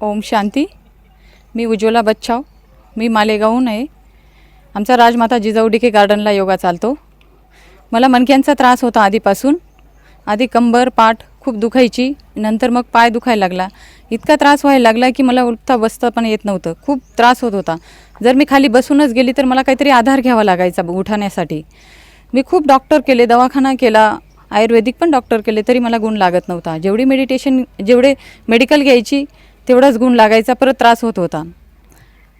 ओम शांती। मी उज्ज्वला बच्छाव मी मालेगावहून आहे. आमचा राजमाता जिजाऊडिके गार्डनला योगा चालतो. मला मणक्यांचा त्रास होता आधीपासून. आधी कंबर पाठ खूप दुखायची. नंतर मग पाय दुखायला लागला. इतका त्रास व्हायला लागला की मला उठता बसता पण येत नव्हतं. खूप त्रास होत होता. जर मी खाली बसूनच गेली तर मला काहीतरी आधार घ्यावा लागायचा उठाण्यासाठी. मी खूप डॉक्टर केले दवाखाना केला. आयुर्वेदिक पण डॉक्टर केले तरी मला गुण लागत नव्हता. जेवढी मेडिटेशन जेवढे मेडिकल घ्यायची तेवढाच गुण लागायचा परत त्रास होत होता.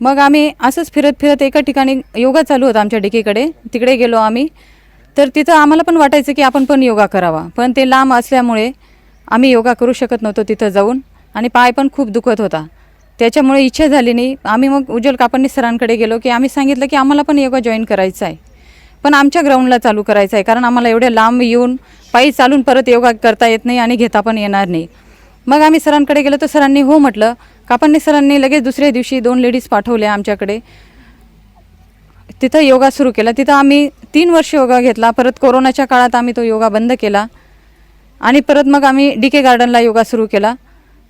मग आम्ही असंच फिरत फिरत एका ठिकाणी योगा चालू होता आमच्या डिकीकडे. तिकडे गेलो आम्ही. तर तिथं आम्हाला पण वाटायचं की आपण पण योगा करावा. पण ते लांब असल्यामुळे आम्ही योगा करू शकत नव्हतो तिथं जाऊन आणि पाय पण खूप दुखत होता. त्याच्यामुळे इच्छा झाली नाही. आम्ही मग उज्ज्वल कापडणी सरांकडे गेलो की आम्ही सांगितलं की आम्हाला पण योगा जॉईन करायचा आहे. पण आमच्या ग्राउंडला चालू करायचं आहे. कारण आम्हाला एवढ्या लांब येऊन पायी चालून परत योगा करता येत नाही आणि घेता पण येणार नाही. मग आम्ही सरांकडे गेलो तर सरांनी हो म्हटलं. कापडणी सरांनी लगेच दुसऱ्या दिवशी दोन लेडीज पाठवल्या आमच्याकडे. तिथं योगा सुरू केला. तिथं आम्ही तीन वर्ष योगा घेतला. परत कोरोनाच्या काळात आम्ही तो योगा बंद केला. आणि परत मग आम्ही डी के गार्डनला योगा सुरू केला.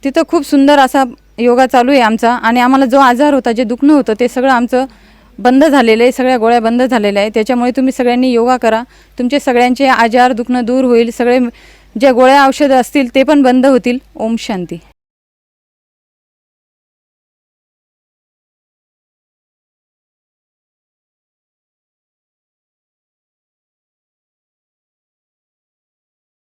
तिथं खूप सुंदर असा योगा चालू आहे आमचा. आणि आम्हाला जो आजार होता जे दुखणं होतं ते सगळं आमचं बंद झालेलं आहे. सगळ्या गोळ्या बंद झालेल्या आहे त्याच्यामुळे तुम्ही सगळ्यांनी योगा करा. तुमचे सगळ्यांचे आजार दुखणं दूर होईल. सगळे ज्या गोळ्या औषधं असतील ते पण बंद होतील. ओम शांती.